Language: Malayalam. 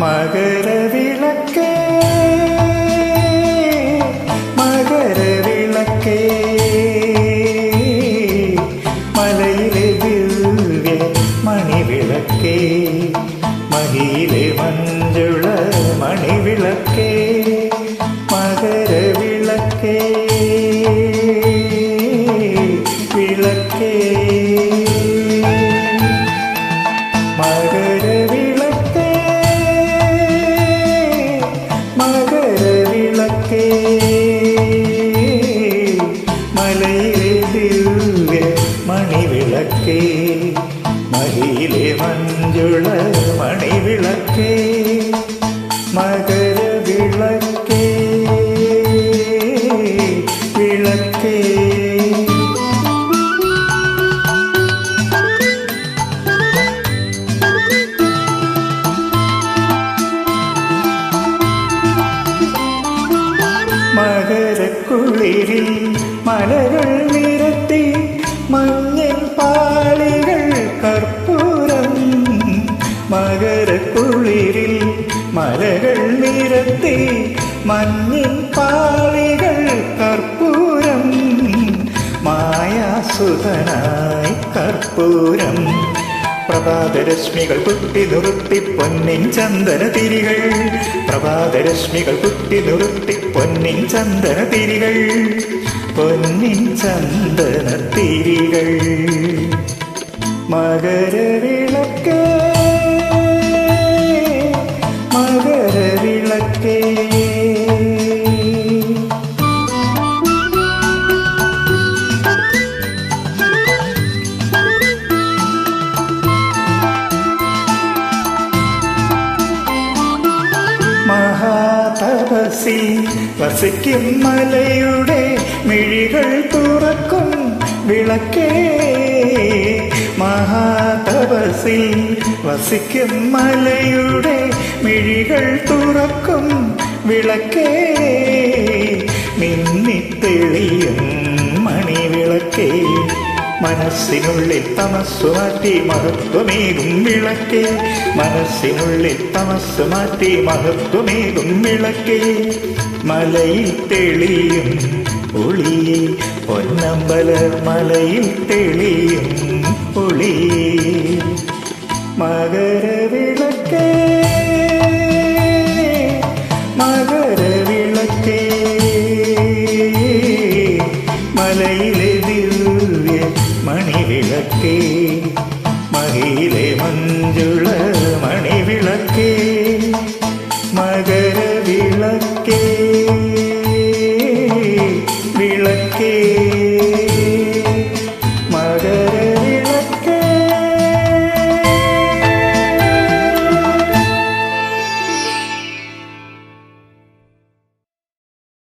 മകരവിളക്കേ മകരവിളക്കേ. മലയിലെ ദിവ്യ മണിവിളക്കേ മഹിയിലെ മഞ്ജുള മണിവിളക്കേ മകരവിളക്കേ. വിളക്കേ. மணி விளக்கே மகிலே மஞ்சுள மணி விளக்கே மகர விளக்கே விளக்கே. மகர குளிரில் மலர்கள் മലകൾ നിരത്തി മഞ്ഞിൻ പാളികൾ കർപ്പൂരം. മായാസുതനായി കർപ്പൂരം. പ്രഭാതരശ്മികൾ കുത്തി നിർത്തി പൊന്നിൻ ചന്ദന തിരികൾ. പ്രഭാതരശ്മികൾ കുത്തി നിർത്തി പൊന്നിൻ ചന്ദന തിരികൾ. പൊന്നിൻ ചന്ദന തിരികൾ. മകരവിളക്കേ മഹാതപസി വസിക്കും മലയുടെ മിഴികൾ തുറക്കും വിളക്കേ. മഹാതപസിൽ വസിക്കും മലയുടെ മിഴികൾ തുറക്കും വിളക്കേ. മിന്നിത്തെളിയും മണിവിളക്കേ മനസ്സിനുള്ളിൽ തമസ്സു മാറ്റി മഹത്വമേകും വിളക്കേ മനസ്സിനുള്ളിൽ തമസ്സു മാറ്റി മഹത്വമേകും വിളക്കേ മലയിൽ തെളിയും ഒളിയെ പൊന്നമ്പല മലയിൽ തെളിയും ഒളിയെ മകരവിളക്കേ മകരവിളക്കേ മലയിലെ ദിവ്യ മണിവിളക്കേ മഹിയിലെ മഞ്ജുള മണിവിളക്കേ മകരവിളക്കേ വിളക്കേ.